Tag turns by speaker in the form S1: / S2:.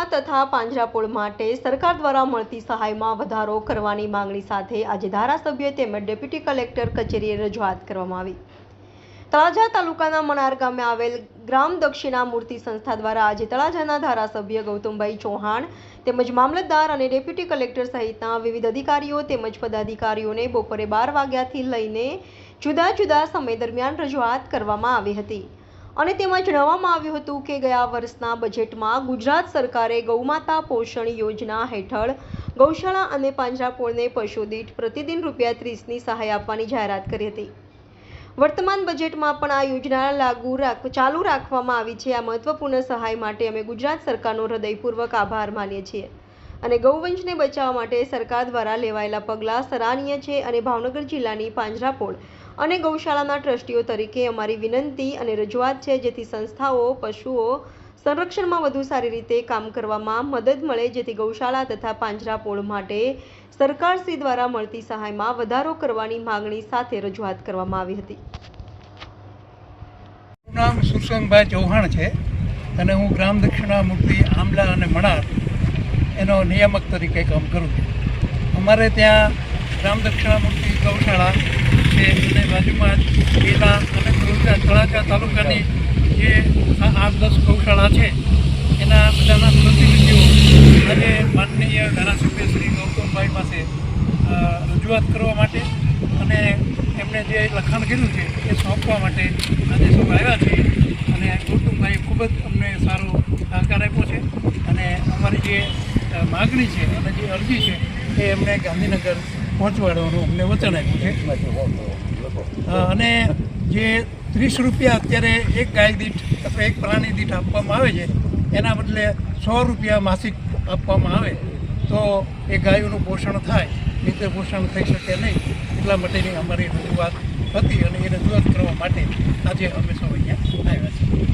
S1: ગૌશાળા તથા પાંજરાપોળ માટે સરકાર દ્વારા મળતી સહાયમાં વધારો કરવાની માંગણી સાથે આજે ધારાસભ્ય તેમજ ડેપ્યુટી કલેક્ટર કચેરીએ રજૂઆત કરવામાં આવી. તળાજા તાલુકાના મણાર ગામે આવેલ ગ્રામ દક્ષિણા મૂર્તિ સંસ્થા દ્વારા આજે તળાજાના ધારાસભ્ય ગૌતમભાઈ ચૌહાણ તેમજ મામલતદાર અને ડેપ્યુટી કલેક્ટર સહિતના વિવિધ અધિકારીઓ તેમજ પદાધિકારીઓને બપોરે બાર વાગ્યાથી લઈને જુદા જુદા સમય દરમિયાન રજૂઆત કરવામાં આવી હતી. અને તેમાં જણાવવામાં આવ્યું હતું કે ગયા વર્ષના બજેટમાં ગુજરાત સરકારે ગૌમાતા પોષણ યોજના હેઠળ ગૌશાળા અને પાંજરાપોળને પશુ દીઠ પ્રતિદિન રૂપિયા ત્રીસની સહાય આપવાની જાહેરાત કરી હતી. વર્તમાન બજેટમાં પણ આ યોજના લાગુ ચાલુ રાખવામાં આવી છે. આ મહત્વપૂર્ણ સહાય માટે અમે ગુજરાત સરકારનો હૃદયપૂર્વક આભાર માનીએ છીએ અને ગૌવંશને બચાવવા માટે સરકાર દ્વારા લેવાયેલા પગલાં સરાહનીય છે અને ભાવનગર જિલ્લાની પાંજરાપોળ અને ગૌશાળાના ટ્રસ્ટીઓ તરીકે અમારી વિનંતી અને રજૂઆત છે જેથી સંસ્થાઓ, પશુઓ સંરક્ષણમાં વધુ સારી રીતે કામ કરવામાં મદદ મળે, જેથી ગૌશાળા તથા પાંજરાપોળ માટે સરકારશ્રી દ્વારા મળતી સહાયમાં વધારો કરવાની માંગણી સાથે રજૂઆત કરવામાં આવી હતી.
S2: નામ સુરસંગભાઈ ચૌહાણ છે અને હું ગ્રામ દક્ષિણા મૂર્તિ આમલા અને મણાર એનો નિયામક તરીકે કામ કરું છું. અમારે ત્યાં ગ્રામ દક્ષિણા મૂર્તિ ગૌશાળા છે, અને બાજુમાં બેલા અને તળાજા તાલુકાની જે આઠ દસ ગૌશાળા છે, એના બધાના પ્રતિનિધિઓ આજે માનનીય ધારાસભ્ય શ્રી ગૌતમભાઈ પાસે રજૂઆત કરવા માટે અને એમણે જે લખાણ કર્યું છે, એ સોંપવા માટે આજે સૌ આવ્યા છે. અને ગૌતમભાઈ ખૂબ જ અમને સારો સહકાર આપ્યો છે અને અમારી જે માગણી છે અને જે અરજી છે, એ એમણે ગાંધીનગર પહોંચવાડવાનું અમને વચન આપ્યું છે. અને જે ત્રીસ રૂપિયા અત્યારે એક ગાય દીઠ અથવા એક પ્રાણી દીઠ આપવામાં આવે છે, એના બદલે સો રૂપિયા માસિક આપવામાં આવે, તો એ ગાયોનું પોષણ થાય. રીતે પોષણ થઈ શકે નહીં, એટલા માટેની અમારી રજૂઆત હતી અને એ રજૂઆત કરવા માટે આજે અમે સૌ અહીંયા આવ્યા છીએ.